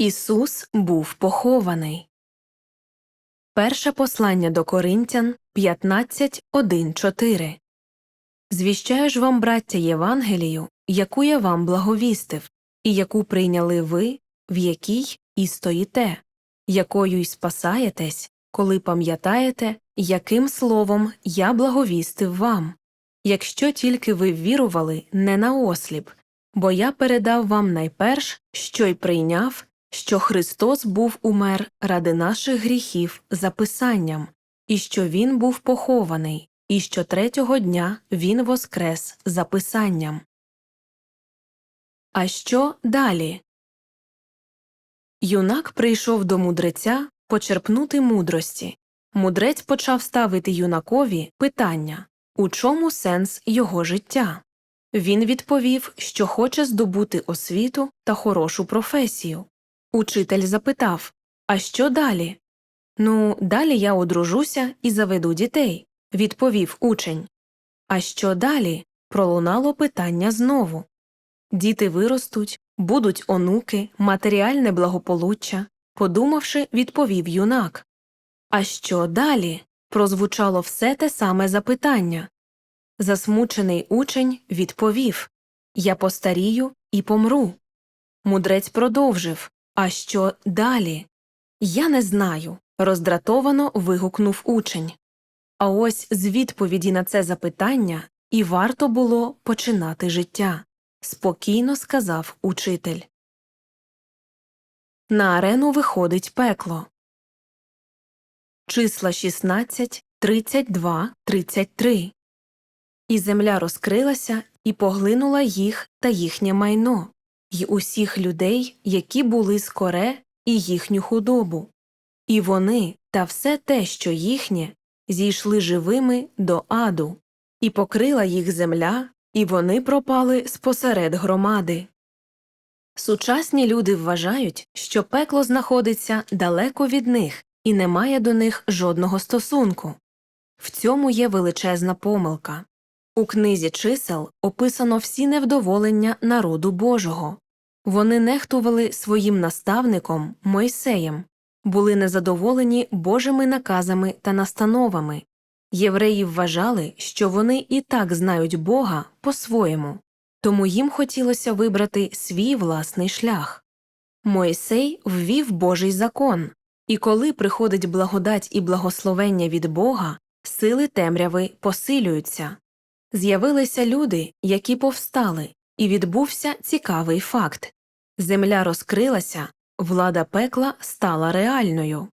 Ісус був похований. Перше послання до Коринтян 15.1.4 Звіщаю ж вам, браття, Євангелію, яку я вам благовістив, і яку прийняли ви, в якій і стоїте, якою й спасаєтесь, коли пам'ятаєте, яким словом я благовістив вам, якщо тільки ви вірували не на осліп, бо я передав вам найперш, що й прийняв, що Христос був умер ради наших гріхів за Писанням, і що Він був похований, і що третього дня Він воскрес за Писанням. А що далі? Юнак прийшов до мудреця почерпнути мудрості. Мудрець почав ставити юнакові питання у чому сенс його життя? Він відповів, що хоче здобути освіту та хорошу професію. Учитель запитав А що далі? Ну, далі я одружуся і заведу дітей, відповів учень. А що далі? пролунало питання знову. Діти виростуть, будуть онуки, матеріальне благополуччя, подумавши, відповів юнак. А що далі? прозвучало все те саме запитання. Засмучений учень відповів Я постарію і помру. Мудрець продовжив А що далі? Я не знаю. роздратовано вигукнув учень. А ось з відповіді на це запитання і варто було починати життя, спокійно сказав учитель. На арену виходить пекло. Числа 16, 32, 33. І земля розкрилася і поглинула їх та їхнє майно, й усіх людей, які були з коре, і їхню худобу. І вони та все те, що їхнє, зійшли живими до аду, і покрила їх земля, і вони пропали спосеред громади. Сучасні люди вважають, що пекло знаходиться далеко від них і не має до них жодного стосунку. В цьому є величезна помилка. У книзі чисел описано всі невдоволення народу Божого. Вони нехтували своїм наставником Мойсеєм, були незадоволені Божими наказами та настановами. Євреї вважали, що вони і так знають Бога по-своєму, тому їм хотілося вибрати свій власний шлях. Мойсей ввів Божий закон, і коли приходить благодать і благословення від Бога, сили темряви посилюються. З'явилися люди, які повстали, і відбувся цікавий факт земля розкрилася, влада пекла стала реальною.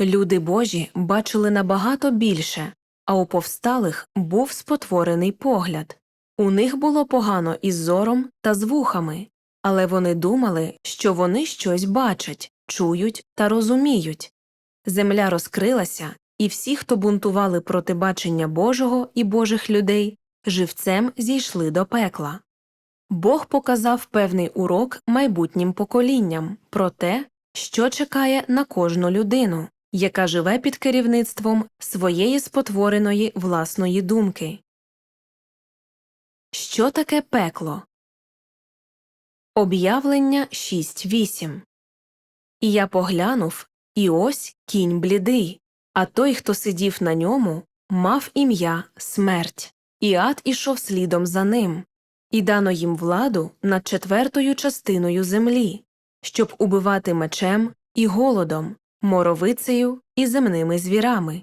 Люди Божі бачили набагато більше, а у повсталих був спотворений погляд. У них було погано із зором та з вухами, але вони думали, що вони щось бачать, чують та розуміють. Земля розкрилася, і всі, хто бунтували проти бачення Божого і Божих людей, живцем зійшли до пекла. Бог показав певний урок майбутнім поколінням про те, що чекає на кожну людину, яка живе під керівництвом своєї спотвореної власної думки. Що таке пекло? Об'явлення 6.8 І я поглянув, і ось кінь блідий, а той, хто сидів на ньому, мав ім'я смерть, і ад ішов слідом за ним, і дано їм владу над четвертою частиною землі, щоб убивати мечем і голодом, моровицею і земними звірами.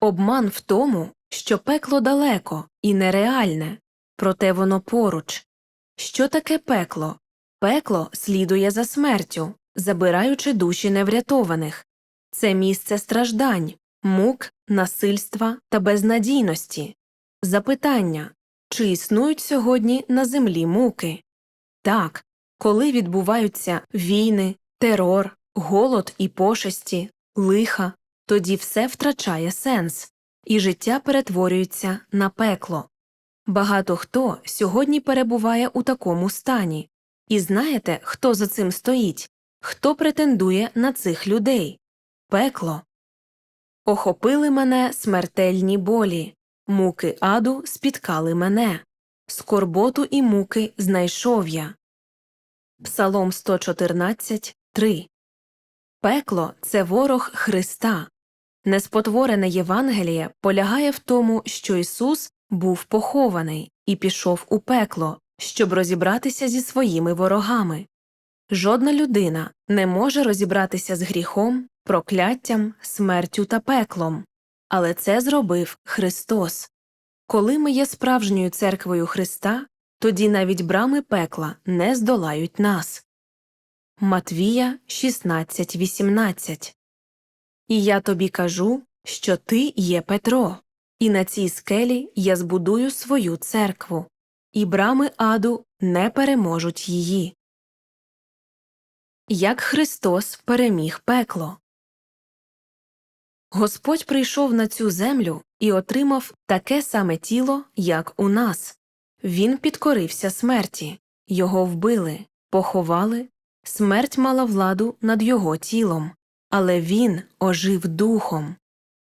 Обман в тому, що пекло далеко і нереальне, проте воно поруч. Що таке пекло? Пекло слідує за смертю, забираючи душі неврятованих. Це місце страждань, мук, насильства та безнадійності. Запитання чи існують сьогодні на землі муки? Так, коли відбуваються війни, терор, голод і пошесті, лиха, тоді все втрачає сенс, і життя перетворюється на пекло. Багато хто сьогодні перебуває у такому стані, і знаєте, хто за цим стоїть, хто претендує на цих людей? Пекло. Охопили мене смертельні болі, муки аду спіткали мене, скорботу і муки знайшов я. Псалом 114, 3. Пекло це ворог Христа. Неспотворене Євангеліє полягає в тому, що Ісус був похований і пішов у пекло, щоб розібратися зі своїми ворогами. Жодна людина не може розібратися з гріхом, прокляттям, смертю та пеклом, але це зробив Христос. Коли ми є справжньою церквою Христа, тоді навіть брами пекла не здолають нас. Матвія 16.18 І я тобі кажу, що ти є Петро, і на цій скелі я збудую свою церкву, і брами аду не переможуть її. Як Христос переміг пекло. Господь прийшов на цю землю і отримав таке саме тіло, як у нас. Він підкорився смерті, його вбили, поховали, смерть мала владу над його тілом, але він ожив духом.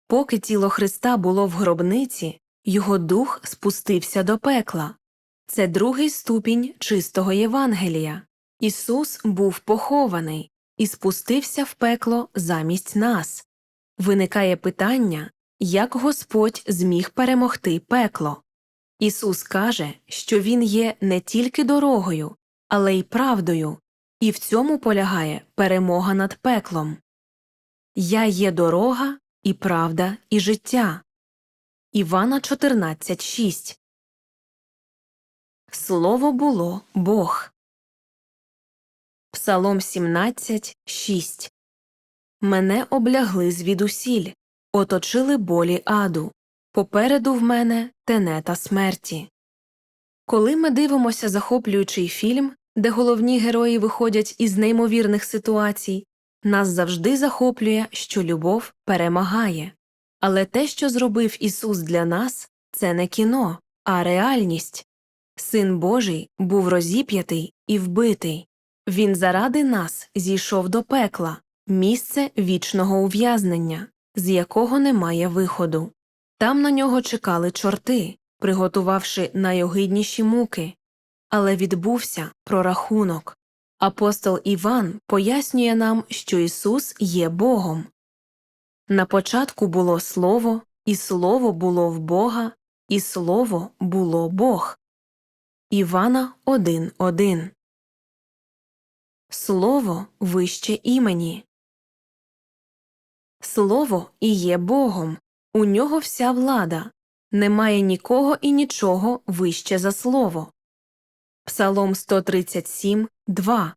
Поки тіло Христа було в гробниці, його дух спустився до пекла. Це другий ступінь чистого Євангелія. Ісус був похований і спустився в пекло замість нас. Виникає питання, як Господь зміг перемогти пекло. Ісус каже, що Він є не тільки дорогою, але й правдою, і в цьому полягає перемога над пеклом. Я є дорога, і правда, і життя. Івана 14.6 Слово було Бог. Псалом 17.6 Мене облягли звідусіль, оточили болі аду. Попереду в мене тенета смерті. Коли ми дивимося захоплюючий фільм, де головні герої виходять із неймовірних ситуацій, нас завжди захоплює, що любов перемагає. Але те, що зробив Ісус для нас, це не кіно, а реальність. Син Божий був розіп'ятий і вбитий. Він заради нас зійшов до пекла, місце вічного ув'язнення, з якого немає виходу. Там на нього чекали чорти, приготувавши найогидніші муки. Але відбувся прорахунок. Апостол Іван пояснює нам, що Ісус є Богом. На початку було Слово, і Слово було в Бога, і Слово було Бог. Івана 1.1 Слово вище імені. Слово і є Богом. У нього вся влада. Немає нікого і нічого вище за слово. Псалом 137, 2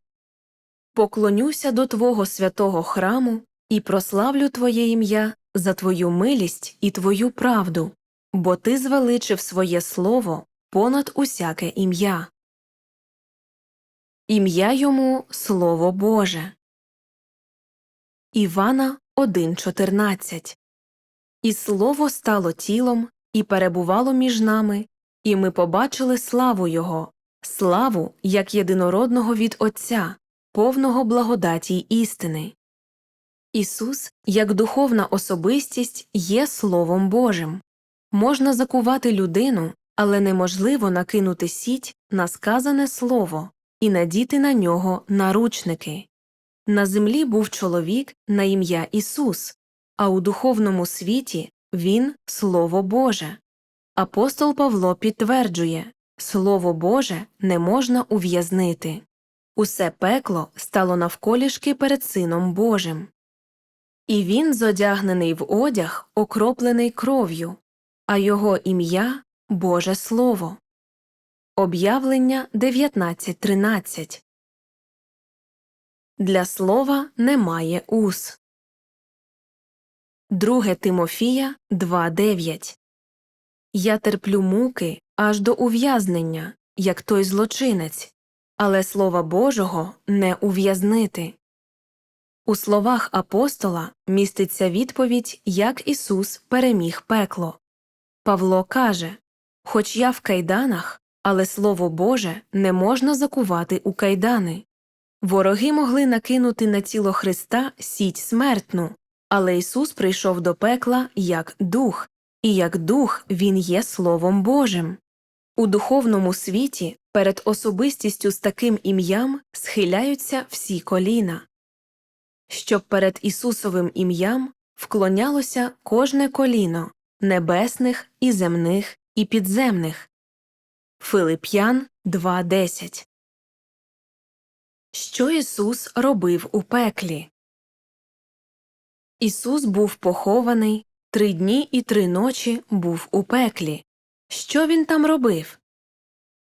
Поклонюся до Твого святого храму і прославлю Твоє ім'я за Твою милість і Твою правду, бо Ти звеличив своє слово понад усяке ім'я. Ім'я йому Слово Боже. Івана 1.14 І слово стало тілом і перебувало між нами, і ми побачили славу Його, славу як єдинородного від Отця, повного благодаті й істини. Ісус, як духовна особистість, є Словом Божим. Можна закувати людину, але неможливо накинути сіть на сказане слово і надіти на нього наручники. На землі був чоловік на ім'я Ісус, а у духовному світі він Слово Боже. Апостол Павло підтверджує Слово Боже не можна ув'язнити. Усе пекло стало навколішки перед Сином Божим. І він зодягнений в одяг, окроплений кров'ю, а його ім'я Боже Слово. Об'явлення 19.13 Для слова немає ус. Друге Тимофія 2.9 Я терплю муки аж до ув'язнення, як той злочинець, але Слова Божого не ув'язнити. У словах апостола міститься відповідь, як Ісус переміг пекло. Павло каже Хоч я в кайданах, але Слово Боже не можна закувати у кайдани. Вороги могли накинути на тіло Христа сіть смертну, але Ісус прийшов до пекла як дух, і як дух Він є Словом Божим. У духовному світі перед особистістю з таким ім'ям схиляються всі коліна. щоб перед Ісусовим ім'ям вклонялося кожне коліно небесних і земних і підземних. Филип'ян 2.10 Що Ісус робив у пеклі? Ісус був похований, три дні і три ночі був у пеклі. Що він там робив?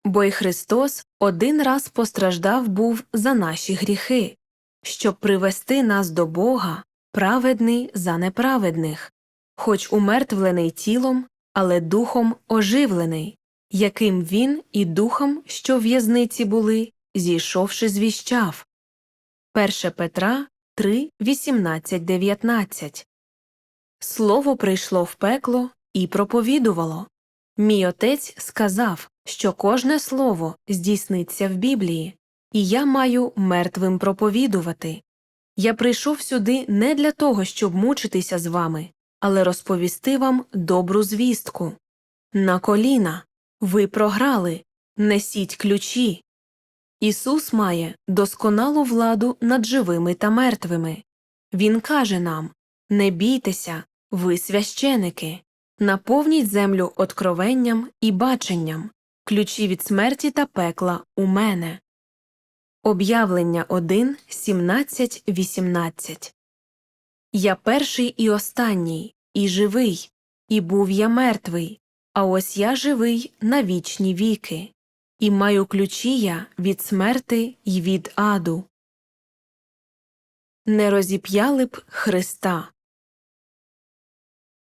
Бо й Христос один раз постраждав був за наші гріхи, щоб привести нас до Бога, праведний за неправедних, хоч умертвлений тілом, але духом оживлений, яким він і духом, що в в'язниці були, зійшовши звіщав. 1 Петра 3, 18, 19 Слово прийшло в пекло і проповідувало. Мій отець сказав, що кожне слово здійсниться в Біблії, і я маю мертвим проповідувати. Я прийшов сюди не для того, щоб мучитися з вами, але розповісти вам добру звістку. На коліна. Ви програли. Несіть ключі. Ісус має досконалу владу над живими та мертвими. Він каже нам Не бійтеся, ви священики, наповніть землю откровенням і баченням, ключі від смерті та пекла у мене. Об'явлення 1, 17, 18 Я перший і останній, і живий, і був я мертвий, а ось я живий на вічні віки, і маю ключі я від смерти й від аду. Не розіп'яли б Христа.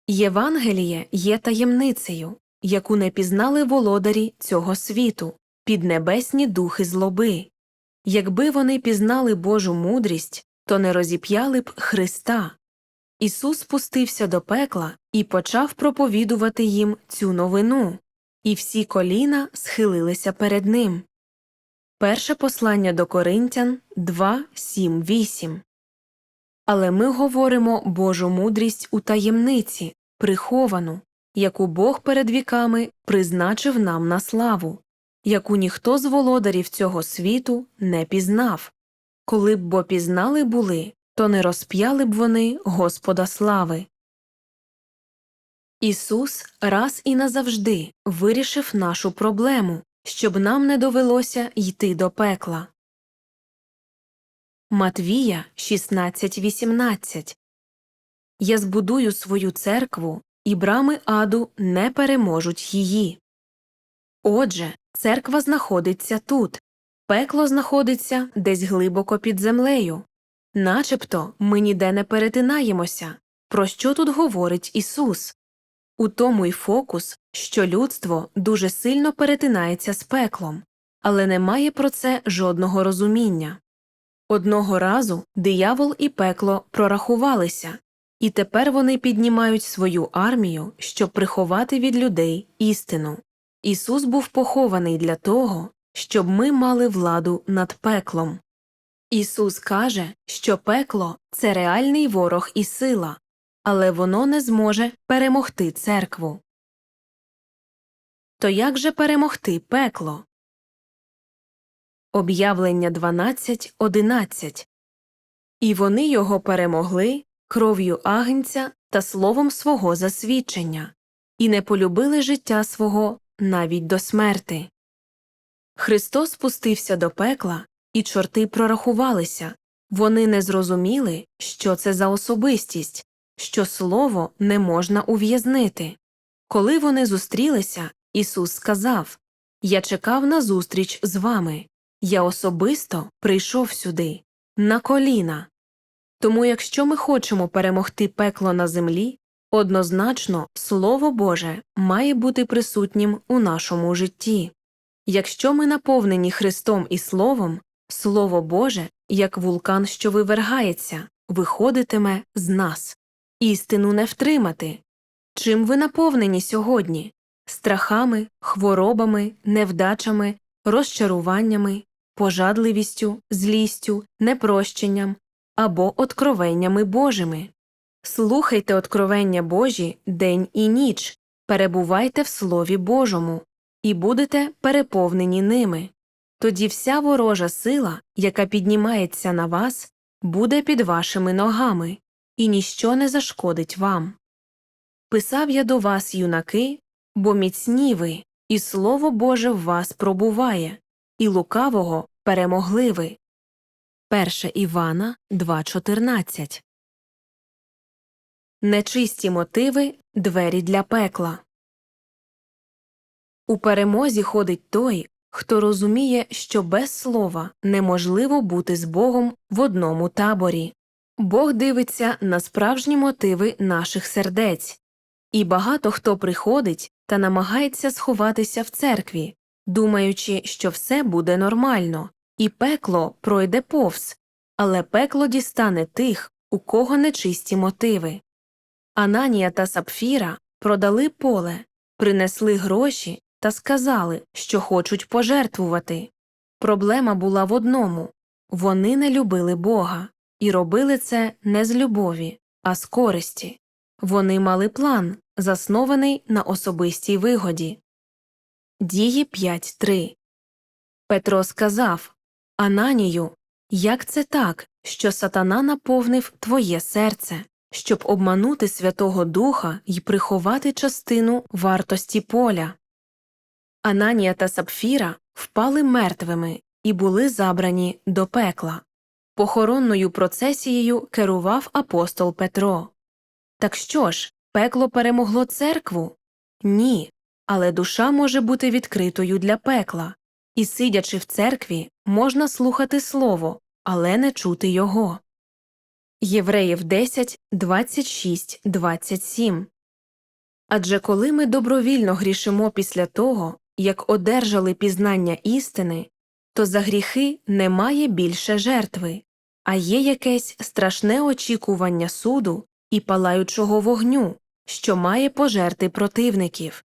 Євангеліє є таємницею, яку не пізнали володарі цього світу, піднебесні духи злоби. Якби вони пізнали Божу мудрість, то не розіп'яли б Христа. Ісус спустився до пекла і почав проповідувати їм цю новину, і всі коліна схилилися перед ним. Перше послання до Коринтян 2, 7, 8 Але ми говоримо Божу мудрість у таємниці, приховану, яку Бог перед віками призначив нам на славу, яку ніхто з володарів цього світу не пізнав. Коли б бо пізнали були, то не розп'яли б вони Господа слави. Ісус раз і назавжди вирішив нашу проблему, щоб нам не довелося йти до пекла. Матвія 16.18 Я збудую свою церкву, і брами аду не переможуть її. Отже, церква знаходиться тут, пекло знаходиться десь глибоко під землею. Начебто ми ніде не перетинаємося. Про що тут говорить Ісус? У тому й фокус, що людство дуже сильно перетинається з пеклом, але не має про це жодного розуміння. Одного разу диявол і пекло прорахувалися, і тепер вони піднімають свою армію, щоб приховати від людей істину. Ісус був похований для того, щоб ми мали владу над пеклом. Ісус каже, що пекло це реальний ворог і сила, але воно не зможе перемогти церкву. То як же перемогти пекло? Об'явлення 12.11 І вони його перемогли кров'ю агнця та словом свого засвідчення, і не полюбили життя свого навіть до смерти. Христос спустився до пекла, і чорти прорахувалися вони не зрозуміли, що це за особистість, що слово не можна ув'язнити. Коли вони зустрілися, Ісус сказав Я чекав на зустріч з вами, я особисто прийшов сюди, на коліна. Тому, якщо ми хочемо перемогти пекло на землі, однозначно Слово Боже має бути присутнім у нашому житті. Якщо ми наповнені Христом і Словом, Слово Боже, як вулкан, що вивергається, виходитиме з нас. Істину не втримати. Чим ви наповнені сьогодні? Страхами, хворобами, невдачами, розчаруваннями, пожадливістю, злістю, непрощенням або откровеннями Божими. Слухайте откровення Божі день і ніч, перебувайте в Слові Божому і будете переповнені ними. Тоді вся ворожа сила, яка піднімається на вас, буде під вашими ногами, і ніщо не зашкодить вам. Писав я до вас, юнаки, бо міцні ви, і Слово Боже в вас пробуває, і лукавого перемогли ви. 1 Івана 2.14 Нечисті мотиви двері для пекла. У перемозі ходить той, хто розуміє, що без слова неможливо бути з Богом в одному таборі. Бог дивиться на справжні мотиви наших сердець, і багато хто приходить та намагається сховатися в церкві, думаючи, що все буде нормально, і пекло пройде повз, але пекло дістане тих, у кого нечисті мотиви. Ананія та Сапфіра продали поле, принесли гроші та сказали, що хочуть пожертвувати. Проблема була в одному вони не любили Бога і робили це не з любові, а з користі. Вони мали план, заснований на особистій вигоді. Дії 5.3 Петро сказав Ананію, як це так, що сатана наповнив твоє серце, щоб обманути Святого Духа й приховати частину вартості поля? Ананія та Сапфіра впали мертвими і були забрані до пекла. Похоронною процесією керував апостол Петро. Так що ж, пекло перемогло церкву? Ні, але душа може бути відкритою для пекла, і, сидячи в церкві, можна слухати слово, але не чути його. Євреїв 10, 26, 27 Адже коли ми добровільно грішимо після того, як одержали пізнання істини, то за гріхи немає більше жертви, а є якесь страшне очікування суду і палаючого вогню, що має пожерти противників.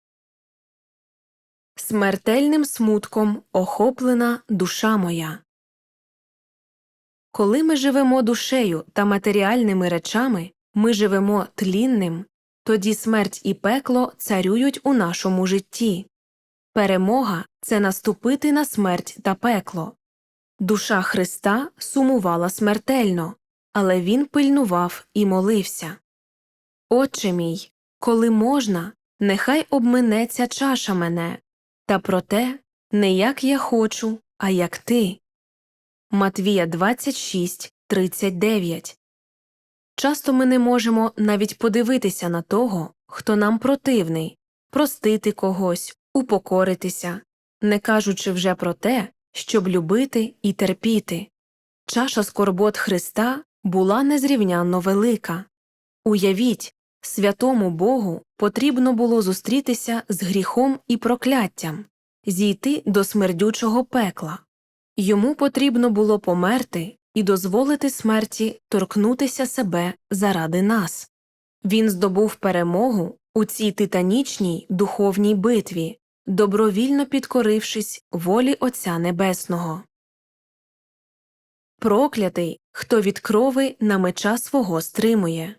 Смертельним смутком охоплена душа моя. Коли ми живемо душею та матеріальними речами, ми живемо тлінним, тоді смерть і пекло царюють у нашому житті. Перемога це наступити на смерть та пекло. Душа Христа сумувала смертельно, але він пильнував і молився. Отче мій, коли можна, нехай обминеться чаша мене, та проте не як я хочу, а як ти. Матвія 26, 39 Часто ми не можемо навіть подивитися на того, хто нам противний, простити когось, упокоритися, не кажучи вже про те, щоб любити і терпіти. Чаша скорбот Христа була незрівнянно велика. Уявіть, святому Богу потрібно було зустрітися з гріхом і прокляттям, зійти до смердючого пекла. Йому потрібно було померти і дозволити смерті торкнутися себе заради нас. Він здобув перемогу у цій титанічній духовній битві, добровільно підкорившись волі Отця Небесного. Проклятий, хто від крови на меча свого стримує.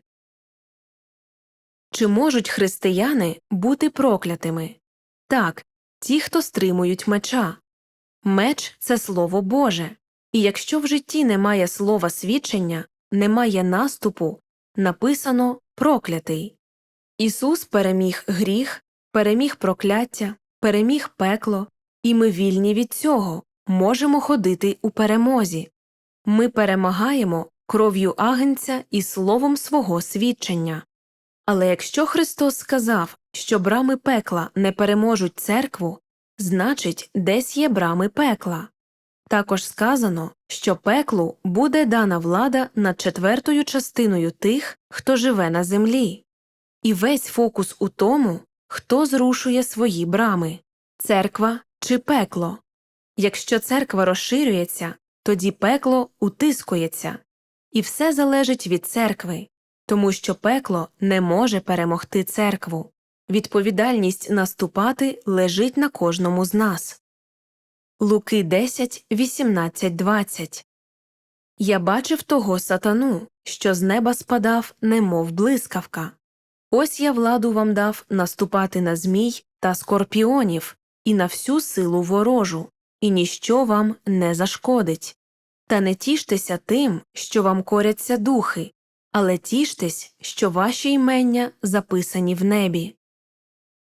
Чи можуть християни бути проклятими? Так, ті, хто стримують меча. Меч це слово Боже, і якщо в житті немає слова свідчення, немає наступу, написано проклятий. Ісус переміг гріх, переміг прокляття, переміг пекло, і ми вільні від цього, можемо ходити у перемозі. Ми перемагаємо кров'ю агенця і словом свого свідчення. Але якщо Христос сказав, що брами пекла не переможуть церкву, значить, десь є брами пекла. Також сказано, що пеклу буде дана влада над четвертою частиною тих, хто живе на землі. І весь фокус у тому, хто зрушує свої брами церква чи пекло. Якщо церква розширюється, тоді пекло утискується, і все залежить від церкви, тому що пекло не може перемогти церкву. Відповідальність наступати лежить на кожному з нас. Луки 10, 18, 20 Я бачив того сатану, що з неба спадав, немов блискавка. Ось я владу вам дав наступати на змій та скорпіонів і на всю силу ворожу, і ніщо вам не зашкодить. Та не тіштеся тим, що вам коряться духи, але тіштесь, що ваші імення записані в небі.